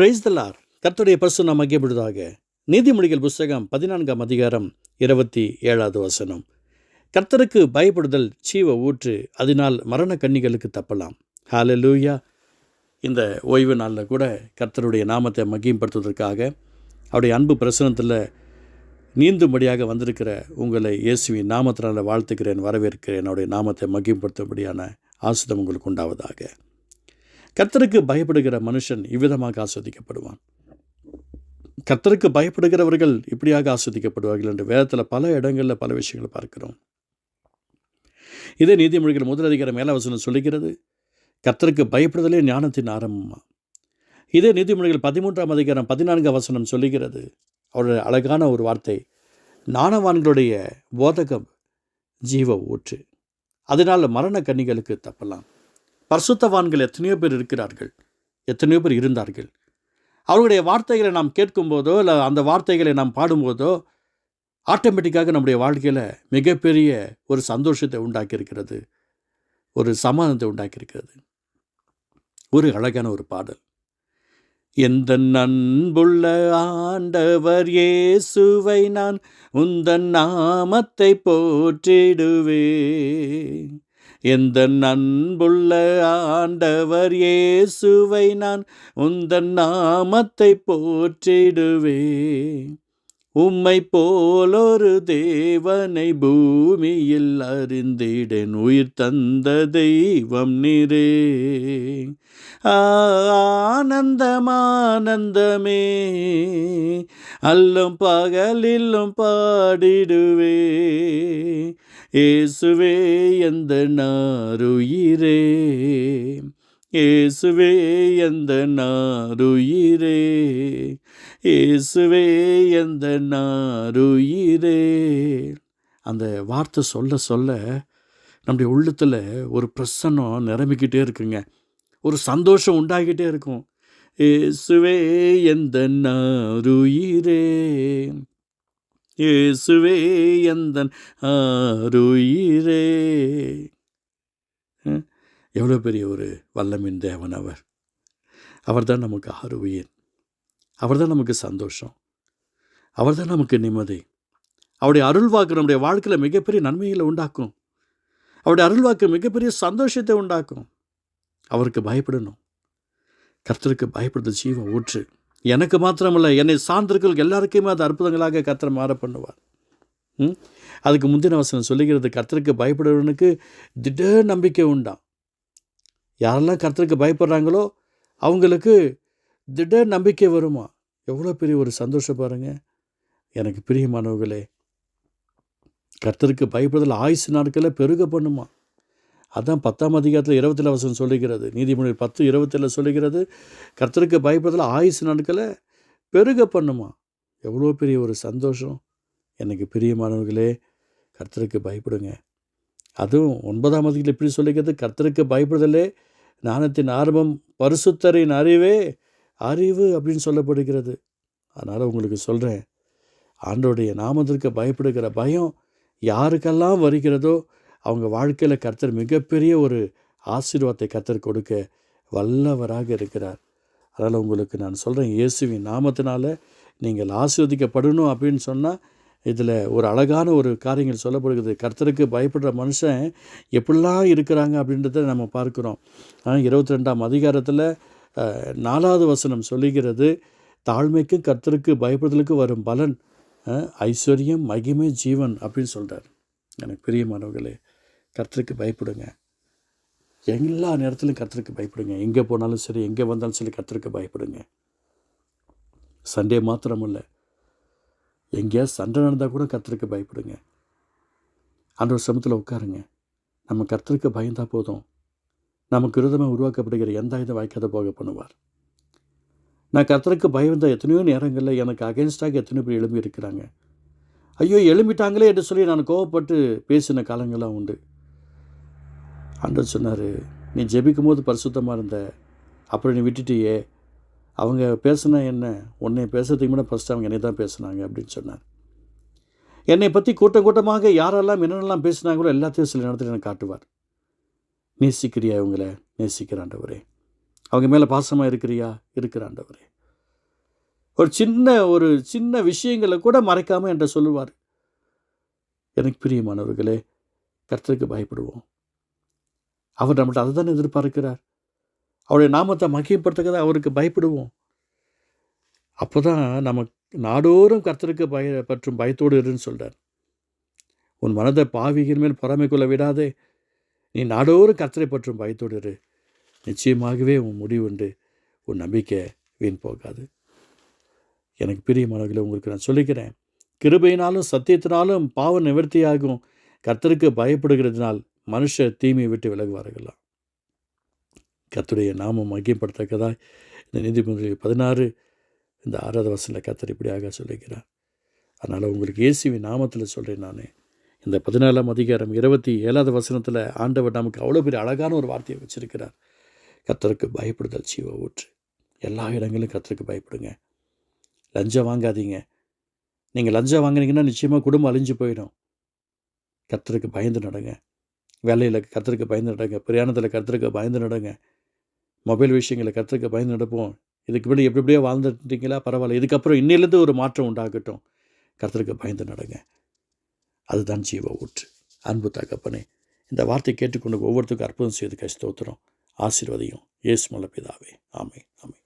Price தல்லார் கர்த்தருடைய பசு நாம் நீதிமொழிகள் புஸ்தகம் பதினான்காம் அதிகாரம் இருபத்தி ஏழாவது வசனம். கர்த்தருக்கு பயப்படுதல் சீவ ஊற்று அதனால் மரண கன்னிகளுக்கு தப்பலாம். ஹalleluya இந்த ஓய்வு நாளில் கூட கர்த்தருடைய நாமத்தை மகிம்படுத்துவதற்காக அவருடைய அன்பு பிரசனத்தில் நீந்தும்படியாக வந்திருக்கிற உங்களை இயேசுவின் நாமத்தினால் வாழ்த்துக்கிறேன் வரவேற்கிறேன். அவருடைய நாமத்தை மகிம்படுத்தும்படியான ஆசிரம் உங்களுக்கு உண்டாவதாக. கர்த்தருக்கு பயப்படுகிற மனுஷன் இவ்விதமாக ஆஸ்வதிக்கப்படுவான். கர்த்தருக்கு பயப்படுகிறவர்கள் இப்படியாக ஆஸ்வதிக்கப்படுவார்கள் என்று வேதத்தில் பல இடங்களில் பல விஷயங்களை பார்க்கிறோம். இதே நீதிமொழிகள் முதல் அதிகாரம் மேலவசனம் சொல்லுகிறது கர்த்தருக்கு பயப்படுதலே ஞானத்தின் ஆரம்பமா? இதே நீதிமொழிகள் பதிமூன்றாம் அதிகாரம் பதினான்கு வசனம் சொல்லுகிறது அவருடைய அழகான ஒரு வார்த்தை நாணவான்களுடைய போதகம் ஜீவ ஊற்று அதனால் மரண கன்னிகளுக்கு தப்பலாம். பரிசுத்தவான்கள் எத்தனையோ பேர் இருக்கிறார்கள். எத்தனையோ பேர் இருந்தார்கள். அவர்களுடைய வார்த்தைகளை நாம் கேட்கும்போதோ இல்லை அந்த வார்த்தைகளை நாம் பாடும்போதோ ஆட்டோமேட்டிக்காக நம்முடைய வாழ்க்கையில் மிகப்பெரிய ஒரு சந்தோஷத்தை உண்டாக்கியிருக்கிறது. ஒரு சமாதானத்தை உண்டாக்கியிருக்கிறது. ஒரு அழகான ஒரு பாடல். எந்த அன்புள்ள ஆண்டவர் இயேசுவை நான் உந்தன் நாமத்தை போற்றிடுவேன். எந்த அன்புள்ள ஆண்டவர் இயேசுவை நான் உந்தன் நாமத்தை போற்றிடுவே உம்மை போலொரு தேவனை பூமியில் அறிந்திடேன். உயிர் தந்த தெய்வம் நிறே ஆனந்தமானந்தமே அல்லும் பகலிலும் பாடிடுவே. இயேசுவே எந்த நாருயிரே? இயேசுவே எந்த நாருயிரே? இயேசுவே எந்த நாருயிரே? அந்த வார்த்தை சொல்ல சொல்ல நம்முடைய உள்ளத்தில் ஒரு பிரசன்னம் நிரம்பிக்கிட்டே இருக்குங்க. ஒரு சந்தோஷம் உண்டாகிட்டே இருக்கும். ஏசுவே எந்த நாருயிரே? இயேசுவே எந்தன் ஆருயிரே. எவ்வளோ பெரிய ஒரு வல்லமின் தேவன் அவர். அவர்தான் நமக்கு ஆறுயிர் அவர்தான் நமக்கு சந்தோஷம். அவர்தான் நமக்கு நிம்மதி. அவருடைய அருள்வாக்கு நம்முடைய வாழ்க்கையில் மிகப்பெரிய நன்மைகளை உண்டாக்கும். அவருடைய அருள்வாக்கு மிகப்பெரிய சந்தோஷத்தை உண்டாக்கும். அவருக்கு பயப்படணும். கர்த்தருக்கு பயப்படுறது ஜீவம் ஊற்று. எனக்கு மாத்திரமல்ல என்னை சார்ந்திருக்கிற எல்லாருக்குமே அது அற்புதங்களாக கத்திர மாற பண்ணுவார். அதுக்கு முந்தின வசனம் சொல்லுகிறது கர்த்தருக்கு பயப்படுறவனுக்கு திடீர் நம்பிக்கை உண்டாம். யாரெல்லாம் கர்த்தருக்கு பயப்படுறாங்களோ அவங்களுக்கு திடீர் நம்பிக்கை வருமா? எவ்வளோ பெரிய ஒரு சந்தோஷம் பாருங்கள் எனக்கு பிரியமானவர்களே கர்த்தருக்கு பயப்படுதல் ஆயுசு நாட்களில் பெருக பண்ணுமா? அதான் பத்தாம் அதிகாரத்தில் இருபத்தில் வசனம் சொல்லுகிறது. நீதிமொழி பத்து இருபத்தில் சொல்லுகிறது கர்த்தருக்கு பயப்படுதல் ஆயுசு நாட்களை பெருக பண்ணுமா? எவ்வளோ பெரிய ஒரு சந்தோஷம். எனக்கு பிரியமானவர்களே கர்த்தருக்கு பயப்படுங்க. அதுவும் ஒன்பதாம் அதிகாரத்தில் இப்படி சொல்லிக்கிறது கர்த்தருக்கு பயப்படுதலே ஞானத்தின் ஆரம்பம் பரிசுத்தரின் அறிவே அறிவு அப்படின்னு சொல்லப்படுகிறது. அதனால் உங்களுக்கு சொல்கிறேன் ஆண்டோடைய நாமத்திற்கு பயப்படுகிற பயம் யாருக்கெல்லாம் வருகிறதோ அவங்க வாழ்க்கையில் கர்த்தர் மிகப்பெரிய ஒரு ஆசீர்வாதத்தை கர்த்தர் கொடுக்க வல்லவராக இருக்கிறார். அதனால் உங்களுக்கு நான் சொல்கிறேன் இயேசுவின் நாமத்தினால நீங்கள் ஆசீர்வதிக்கப்படணும் அப்படின்னு சொன்னால் இதில் ஒரு அழகான ஒரு காரியங்கள் சொல்லப்படுகிறது. கர்த்தருக்கு பயப்படுற மனுஷன் எப்படிலாம் இருக்கிறாங்க அப்படின்றத நம்ம பார்க்குறோம். இருபத்தி ரெண்டாம் அதிகாரத்தில் நாலாவது வசனம் சொல்லுகிறது தாழ்மைக்கு கர்த்தருக்கு பயப்படுதலுக்கு வரும் பலன் ஐஸ்வர்யம் மகிமை ஜீவன் அப்படின்னு சொல்கிறார் எனக்கு பிரியமானவர்களே கர்த்தருக்கு பயப்படுங்க. எல்லா நேரத்திலும் கர்த்தருக்கு பயப்படுங்க. எங்கே போனாலும் சரி எங்கே வந்தாலும் சரி கர்த்தருக்கு பயப்படுங்க. சண்டே மாத்திரமில்லை. எங்கேயா சண்டை நடந்தால் கூட கர்த்தருக்கு பயப்படுங்க. அந்த ஒரு சமத்தில் உட்காருங்க. நம்ம கர்த்தருக்கு பயந்தால் போதும். நமக்கு விரதமாக உருவாக்கப்படுகிற எந்த இதை வாய்க்காத போக பண்ணுவார். நான் கர்த்தருக்கு பயந்த எத்தனையோ நேரங்களில் எனக்கு அகேன்ஸ்டாக எத்தனையோ பேர் எழும்பி இருக்கிறாங்க. ஐயோ எழும்பிட்டாங்களே என்று சொல்லி நான் கோவப்பட்டு பேசின காலங்களெலாம் உண்டு. ஆண்டவர் சொன்னார் நீ ஜெபிக்கும் போது பரிசுத்தமாக இருந்த அப்புறம் நீ விட்டுட்டியே அவங்க பேசுனா என்ன? உன்னை பேசுறதுக்கு முன்னாடி ஃபஸ்ட்டு அவங்க என்னை தான் பேசுனாங்க அப்படின்னு சொன்னார். என்னை பற்றி கூட்டம் கூட்டமாக யாரெல்லாம் என்னென்னலாம் பேசுனாங்களோ எல்லாத்தையும் சில நேரத்தில் எனக்கு காட்டுவார். நேசிக்கிறியா இவங்கள? நேசிக்கிறாண்டவரே அவங்க மேலே பாசமாக இருக்கிறியா? இருக்கிறாண்டவரே ஒரு சின்ன ஒரு சின்ன விஷயங்களை கூட மறைக்காமல் என்கிட்ட சொல்லுவார். எனக்கு பிரியமானவர்களே கர்த்தருக்கு பயப்படுவோம். அவர் நம்மகிட்ட அதை தானே எதிர்பார்க்கிறார். அவருடைய நாமத்தை மகிமைப்படுத்துறத அவருக்கு பயப்படுவோம். அப்போ தான் நம்ம நாடோறும் கர்த்தருக்கு பய பற்றும் பயத்தோடு இருன்னு சொல்கிறார் உன் மனதை பாவியின் மேல் பொறாமை கொள்ள விடாதே. நீ நாடோறும் கர்த்தரை பற்றும் பயத்தோடு இரு. நிச்சயமாகவே உன் முடிவுண்டு உன் நம்பிக்கை வீண் போகாது. எனக்கு பிரியமானவர்களை உங்களுக்கு நான் சொல்லிக்கிறேன். கிருபையினாலும் சத்தியத்தினாலும் பாவ நிவர்த்தியாகும். கர்த்தருக்கு பயப்படுகிறதுனால் மனுஷர் தீமையை விட்டு விலகுவார்களா கத்துடைய நாமம் மகிமைப்படத்தக்கதாய் இந்த நீதிமன்ற பதினாறு இந்த ஆறாவது வசனில் கத்தர் இப்படியாக சொல்லிக்கிறார் அதனால் உங்களுக்கு இயேசுவின் நாமத்தில் சொல்கிறேன் நான். இந்த பதினாலாம் அதிகாரம் இருபத்தி ஏழாவது வசனத்தில் ஆண்டவர் நமக்கு அவ்வளோ பெரிய அழகான ஒரு வார்த்தையை வச்சுருக்கிறார். கத்தருக்கு பயப்படுதல் சீவ ஊற்று. எல்லா இடங்களிலும் கத்தருக்கு பயப்படுங்க. லஞ்சம் வாங்காதீங்க. நீங்கள் லஞ்சம் வாங்கினீங்கன்னா நிச்சயமாக குடும்பம் அழிஞ்சு போயிடும். கத்தருக்கு பயந்து நடங்க. வேலையில் கர்த்தருக்கு பயந்து நடங்க பிரயாணத்தில் கர்த்தருக்கு பயந்து நடங்க. மொபைல் விஷயங்களை கர்த்தருக்கு பயந்து நடப்போம். இதுக்கு முன்னாடி எப்படி எப்படியோ வாழ்ந்துட்டீங்களா? பரவாயில்ல. இதுக்கப்புறம் இன்னிலேருந்து ஒரு மாற்றம் உண்டாகட்டும். கர்த்தருக்கு பயந்து நடங்க. அதுதான் ஜீவ ஊற்று. அன்பு தகப்பனே இந்த வார்த்தை கேட்டுக்கொண்டு ஒவ்வொருத்தருக்கும் அற்புதம் செய்து கஷ்டோத்திரம் ஆசீர்வதியும். ஏசு மலப்பிதாவே. ஆமை ஆமை